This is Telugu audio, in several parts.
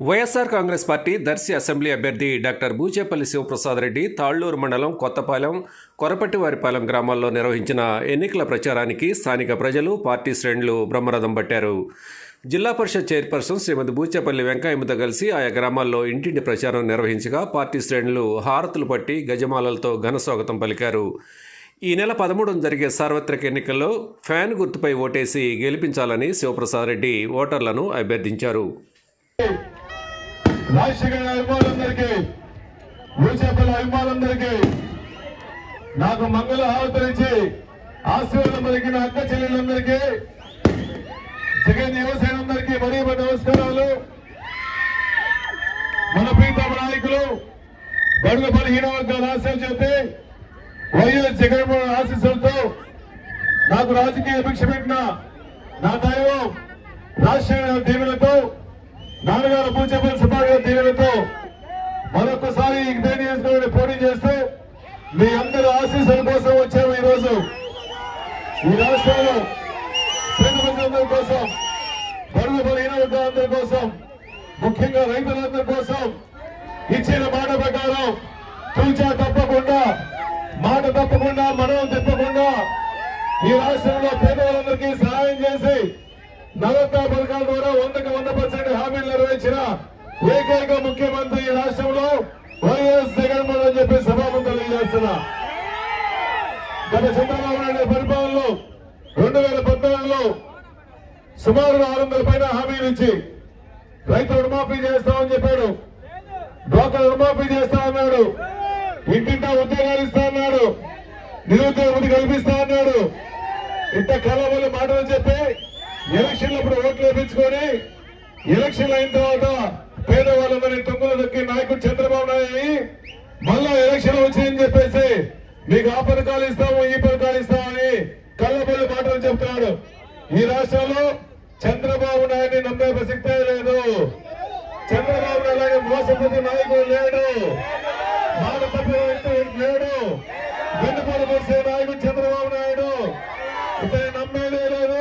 వైఎస్ఆర్ కాంగ్రెస్ పార్టీ దర్శి అసెంబ్లీ అభ్యర్థి డాక్టర్ బూచేపల్లి శివప్రసాద్ రెడ్డి తాళ్ళూరు మండలం కొత్తపాలెం కొరపట్టివారిపాలెం గ్రామాల్లో నిర్వహించిన ఎన్నికల ప్రచారానికి స్థానిక ప్రజలు పార్టీ శ్రేణులు బ్రహ్మరథం పట్టారు. జిల్లా పరిషత్ చైర్పర్సన్ శ్రీమతి బూచేపల్లి వెంకయ్యమ్మతో కలిసి ఆయా గ్రామాల్లో ఇంటింటి ప్రచారం నిర్వహించగా పార్టీ శ్రేణులు హారతులు పట్టి గజమాలలతో ఘన స్వాగతం పలికారు. ఈ నెల పదమూడున జరిగే సార్వత్రిక ఎన్నికల్లో ఫ్యాన్ గుర్తుపై ఓటేసి గెలిపించాలని శివప్రసాద్ రెడ్డి ఓటర్లను అభ్యర్థించారు. రాజశేఖర అభిమానులందరికీ భూచేపల్లి అభిమానులందరికీ నాకు మంగళ హారతలిచ్చి ఆశీర్వాదం పలికిన అక్క చెల్లెలందరికీ జగన్ యువసేనందరికీ మరీ మరీ నమస్కారాలు. మన ప్రీతమ నాయకులు బడుగు బలహీన వర్గాల ఆశలు చెప్తే వైఎస్ జగన్మోహన్ ఆశీస్సులతో నాకు రాజకీయ భిక్ష పెట్టిన నా దైవం రాజశేఖర గారి నాన్నగారు పూచేపల్లి సుబ్బారావు దీవెనతో మరొకసారి ఇదే పోటీ చేస్తూ మీ అందరి ఆశీస్సుల కోసం వచ్చాము ఈ రోజు ఈ రాష్ట్రంలో పేద ప్రజలందరి కోసం బడుగు బలహీన వర్గాలందరి కోసం ముఖ్యంగా రైతులందరి కోసం ఇచ్చిన మాట ప్రకారం తూచా తప్పకుండా మాట తప్పకుండా మనం తిప్పకుండా ఈ రాష్ట్రంలో పేదవాళ్ళందరికీ సహాయం చేసి నవరత్న పథకాల ద్వారా వందకు వంద పర్సెంట్ హామీలు నెరవేర్చిన ఏకైక ముఖ్యమంత్రి ఈ రాష్ట్రంలో వైఎస్ జగన్మోహన్ అని చెప్పి సభాముఖం తెలియజేస్తున్నా గత చంద్రబాబు నాయుడు పరిపాలనలో రెండు వేల పద్నాలుగులో సుమారు ఆరు వందల పైన హామీలు ఇచ్చి రైతు రుణమాఫీ చేస్తామని చెప్పాడు. డ్వాక్రా రుణమాఫీ చేస్తామన్నాడు ఇంటింటా ఉద్యోగాలు ఇస్తా అన్నాడు. నిరుద్యోగం కల్పిస్తా అన్నాడు. ఇంత కలవల మాటలు చెప్పి ఎలక్షన్లప్పుడు ఓట్లు వేపించుకొని ఎలక్షన్ అయిన తర్వాత పేదవాళ్ళందరినీ తొంగులు దొక్కి నాయకుడు చంద్రబాబు నాయుడు మళ్ళా ఎలక్షన్ వచ్చిందని చెప్పేసి మీకు ఆ పథకాలు ఇస్తాము ఈ పథకాలు ఇస్తామని కళ్ళబొల్లి మాటలు చెప్తున్నాడు. ఈ రాష్ట్రంలో చంద్రబాబు నాయుడిని నమ్మే ప్రసక్తే లేదు. చంద్రబాబు నాయుడు లాంటి మోసపోతే నాయకుడు లేడు మాట తప్పిన వ్యక్తి లేడు వెన్నుపోటు పొడిచే నాయకుడు చంద్రబాబు నాయుడు ఇతని నమ్మేదే లేదు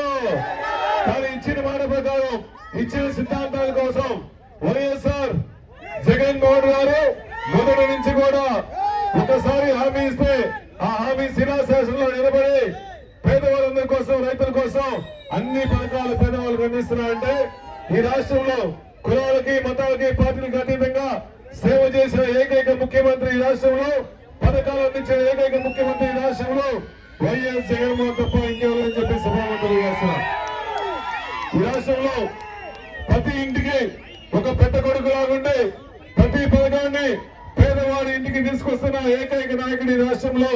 కానీ ఇచ్చిన మాట ప్రకారం ఇచ్చిన సిద్ధాంతాల కోసం వైఎస్ఆర్ జగన్ మోహన్ గారు మొదటి నుంచి కూడా ఒకసారి హామీ ఇస్తే ఆ హామీ శిలాశాసనంలో నిలబడి పేదవాళ్ళందరి కోసం రైతుల కోసం అన్ని పథకాలు పేదవాళ్ళకు అందిస్తున్నారంటే ఈ రాష్ట్రంలో కులాలకి మతాలకి పార్టీలకు అతీతంగా సేవ చేసిన ఏకైక ముఖ్యమంత్రి ఈ రాష్ట్రంలో పథకాలు అందించిన ఏకైక ముఖ్యమంత్రి ఈ రాష్ట్రంలో వైఎస్ జగన్మోహన్ తప్ప ఇంకెవరని చెప్పి సభామంత్రులు చేస్తున్నారు. ఈ రాష్ట్రంలో ప్రతి ఇంటికి ఒక పెద్ద కొడుకు లాగుండి ప్రతి పథకాన్ని పేదవాడి ఇంటికి తీసుకొస్తున్న ఏకైక నాయకుడు ఈ రాష్ట్రంలో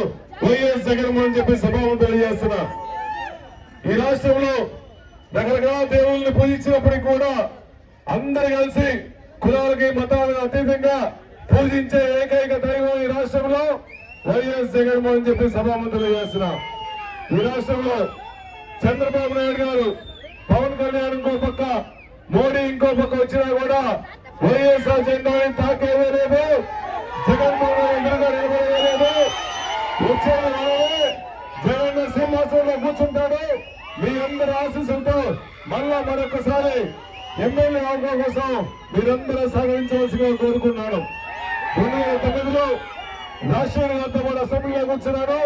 వైఎస్ జగన్మోహన్ చెప్పి సభావం తెలియజేస్తున్నా. ఈ రాష్ట్రంలో రకరకాల దేవుళ్ళని పూజించినప్పటికీ కూడా అందరు కలిసి కులాలకి మతాలకు అతీతంగా పూజించే ఏకైక దైవం ఈ రాష్ట్రంలో వైఎస్ జగన్మోహన్ చెప్పి సభావం తెలియజేస్తున్నా. ఈ రాష్ట్రంలో చంద్రబాబు నాయుడు గారు పవన్ కళ్యాణ్ ఇంకో పక్క మోడీ ఇంకో పక్క వచ్చినా కూడా వైఎస్ఆర్ జెండాని తాకేవేలేదు జగన్మోహన్ ఎదురుగా నిలబడలేదు. వచ్చే జగన్ సింహాసనంలో కూర్చుంటాడు. మీ అందరి ఆశీస్సులతో మళ్ళా మరొకసారి ఎమ్మెల్యే అవడం కోసం మీరందరూ సహకరించవలసిగా కోరుకున్నాను రెండు వేల తొమ్మిదిలో రాష్ట్రంలో కూడా అసెంబ్లీలో కూర్చున్నాడు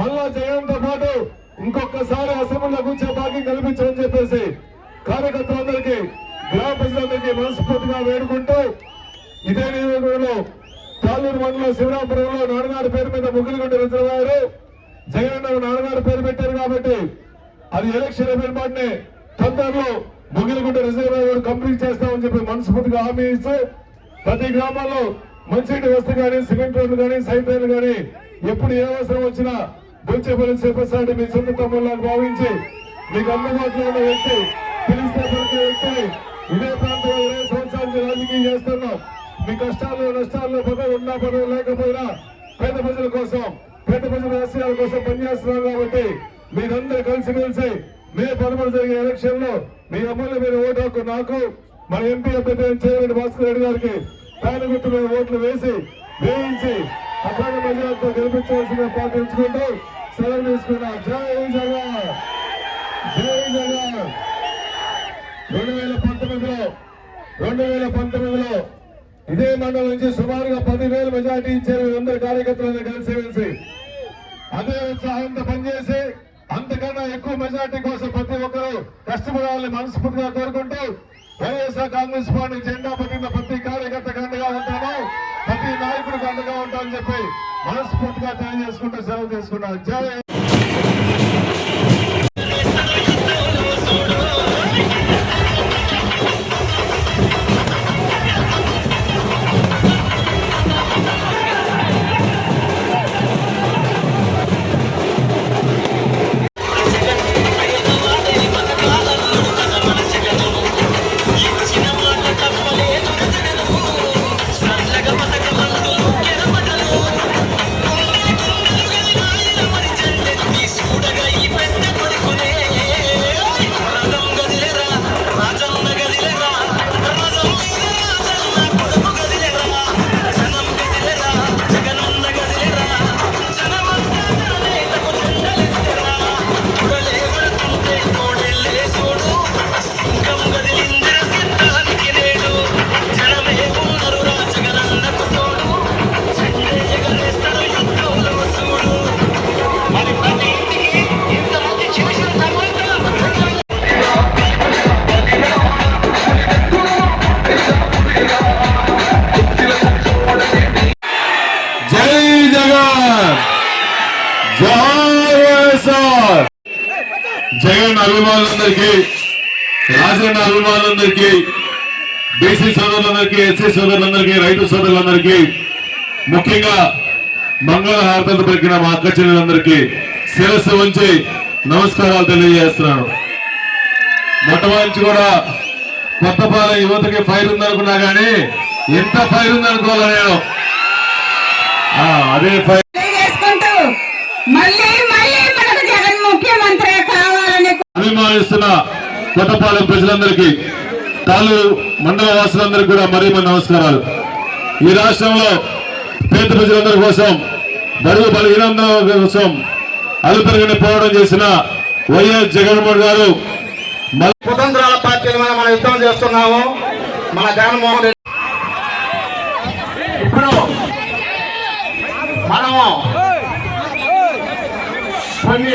మళ్ళా జగన్తో పాటు ఇంకొకసారి అసెంబ్లీలో కూర్చే భాగ్యం కల్పించని చెప్పేసి కార్యకర్తలందరికీ గ్రామ ప్రజలందరికీ మనస్ఫూర్తిగా వేడుకుంటూ ఇదే నియోజకవర్గంలో తాలూరు మండలం శివరాపురంలో నాన్నగారి పేరు మీద ముగ్గులుగుంట రిజర్వాయరు జగన్ నాన్నగారి పేరు పెట్టారు కాబట్టి అది ఎలక్షన్ అయిపోయిన తొందరలో ముగ్గులుగుంట రిజర్వాయర్ కంప్లీట్ చేస్తామని చెప్పి మనస్ఫూర్తిగా హామీ ఇస్తూ ప్రతి గ్రామాల్లో మంచినీటి వస్తు కానీ సిమెంట్ రోడ్లు కానీ సైట్ రోడ్లు కానీ ఎప్పుడు ఏ అవసరం వచ్చినా బొచ్చేపల్లి చెప్పేసారి మీ సొంత తమ్ముళ్ళని భావించి మీకు అందుబాటులో ఉన్న వ్యక్తి పిలిస్తే పలికే వ్యక్తి ఇదే ప్రాంతంలో చేస్తున్నాం మీ కష్టాల్లో నష్టాల్లో పదవి ఉన్నా పదవి లేకపోయినా పేద ప్రజల కోసం పేద ప్రజల ఆశయాల కోసం పనిచేస్తున్నారు కాబట్టి మీరందరూ కలిసిమెలిసి మే పదమూడు జరిగే ఎలక్షన్లో మీ ఎమ్మెల్యే మీద ఓటు హక్కు నాకు మన ఎంపీ అభ్యర్థి చేయరెడ్డి భాస్కర్ రెడ్డి గారికి పేద మీద ఓట్లు వేసి వేయించి అఖండ మెజార్టీతో గెలిపించవలసిన పాటించుకుంటూ సెలవు తీసుకున్నా జై జగన్ రెండు వేల పంతొమ్మిదిలో రెండు వేల పంతొమ్మిదిలో ఇదే మండలం నుంచి సుమారుగా పదివేల మెజార్టీ ఇచ్చారు అందరు కార్యకర్తలను కలిసి వెలిసి అదే ఉత్సాహంతో పనిచేసి అంతకన్నా ఎక్కువ మెజార్టీ కోసం ప్రతి ఒక్కరూ కష్టపడాలని మనస్ఫూర్తిగా కోరుకుంటూ వైఎస్ఆర్ కాంగ్రెస్ పార్టీ జెండా పట్టిన ప్రతి కార్యకర్త అండగా ఉంటాను ప్రతి నాయకుడికి అండగా ఉంటామని చెప్పి మనస్ఫూర్తిగా తెలియజేసుకుంటూ సెలవు తీసుకున్నాను జై జై జగన్ అభిమానులందరికీ రాజన్న అభిమానులందరికీ బీసీ సోదరులందరికీ ఎస్సీ సోదరులందరికీ రైతు సోదరులందరికీ ముఖ్యంగా మంగళ హారతలు పలికిన మా అక్క చెల్లెలందరికీ శిరస్సు ఉంచి నమస్కారాలు తెలియజేస్తున్నాను. మొట్టమొదటి కూడా కొత్తపాలెం యువతకి ఫైర్ ఉందనుకున్నా కానీ ఎంత ఫైర్ ఉందనుకోవాలి నేను? అదే ఫైర్. అభిమానిస్తున్న కొత్తపాలెం ప్రజలందరికీ తాలు మండల వాసులందరికీ కూడా మరీ మన నమస్కారాలు. ఈ రాష్ట్రంలో పేద ప్రజలందరి కోసం బడుగు బలహీనందరి కోసం అలుపెరగని పోరాటం చేసిన వైఎస్ జగన్మోహన్ గారు మళ్ళీ కుతంత్రాల పార్టీల మీద మనం యుద్ధం చేస్తున్నాము. మన జగన్మోహన్ రెడ్డి ఇప్పుడు మనము కొన్ని